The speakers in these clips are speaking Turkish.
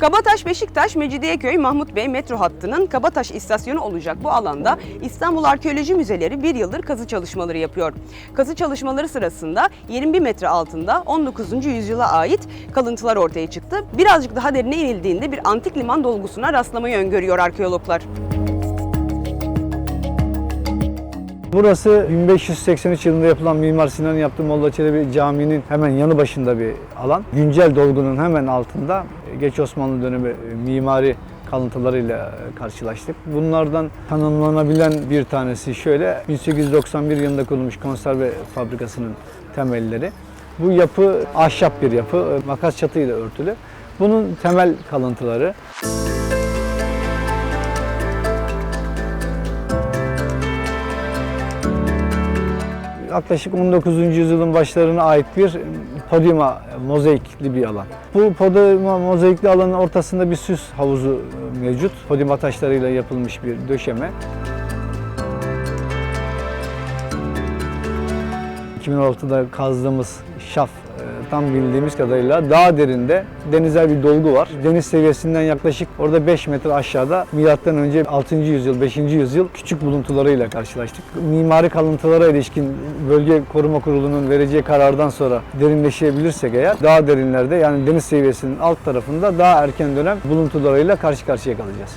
Kabataş Beşiktaş Mecidiyeköy Mahmut Bey metro hattının Kabataş istasyonu olacak bu alanda İstanbul Arkeoloji Müzeleri bir yıldır kazı çalışmaları yapıyor. Kazı çalışmaları sırasında 21 metre altında 19. yüzyıla ait kalıntılar ortaya çıktı. Birazcık daha derine inildiğinde bir antik liman dolgusuna rastlamayı öngörüyor arkeologlar. Burası 1583 yılında yapılan Mimar Sinan'ın yaptığı Molla Çelebi Camii'nin hemen yanı başında bir alan. Güncel dolgunun hemen altında geç Osmanlı dönemi mimari kalıntılarıyla karşılaştık. Bunlardan tanımlanabilen bir tanesi şöyle, 1891 yılında kurulmuş konserve fabrikasının temelleri. Bu yapı ahşap bir yapı, makas çatıyla örtülü. Bunun temel kalıntıları. Yaklaşık 19. yüzyılın başlarına ait bir podima mozaikli bir alan. Bu podima mozaikli alanın ortasında bir süs havuzu mevcut. Podima taşlarıyla yapılmış bir döşeme. 2016'da kazdığımız şaf e, tam bildiğimiz kadarıyla daha derinde denizel bir dolgu var. Deniz seviyesinden yaklaşık orada 5 metre aşağıda milattan önce 6. yüzyıl, 5. yüzyıl küçük buluntularıyla karşılaştık. Mimari kalıntılara ilişkin Bölge Koruma Kurulu'nun vereceği karardan sonra derinleşebilirsek eğer daha derinlerde yani deniz seviyesinin alt tarafında daha erken dönem buluntularıyla karşı karşıya kalacağız.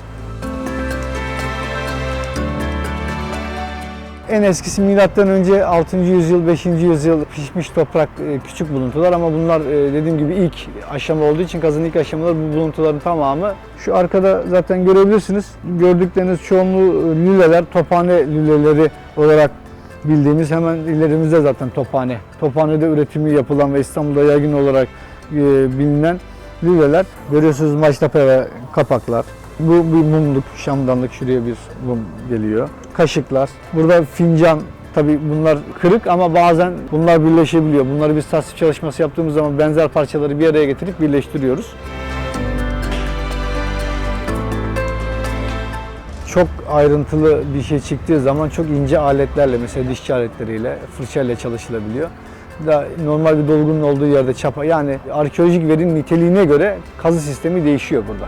En eskisi milattan önce 6. yüzyıl, 5. yüzyıl pişmiş toprak e, küçük buluntular ama bunlar e, dediğim gibi ilk aşama olduğu için kazının ilk aşamaları bu buluntuların tamamı. Şu arkada zaten görebilirsiniz. Gördükleriniz çoğunluğu lüleler, tophane lüleleri olarak bildiğimiz hemen ilerimizde zaten tophane. Tophanede üretimi yapılan ve İstanbul'da yaygın olarak e, bilinen lüleler. Görüyorsunuz maçtepe ve kapaklar. Bu bir mumluk, şamdanlık şuraya bir mum geliyor. Kaşıklar. Burada fincan Tabii bunlar kırık ama bazen bunlar birleşebiliyor. Bunları biz tasnif çalışması yaptığımız zaman benzer parçaları bir araya getirip birleştiriyoruz. Çok ayrıntılı bir şey çıktığı zaman çok ince aletlerle mesela dişçi aletleriyle, fırçayla çalışılabiliyor. Da normal bir dolgunun olduğu yerde çapa yani arkeolojik verinin niteliğine göre kazı sistemi değişiyor burada.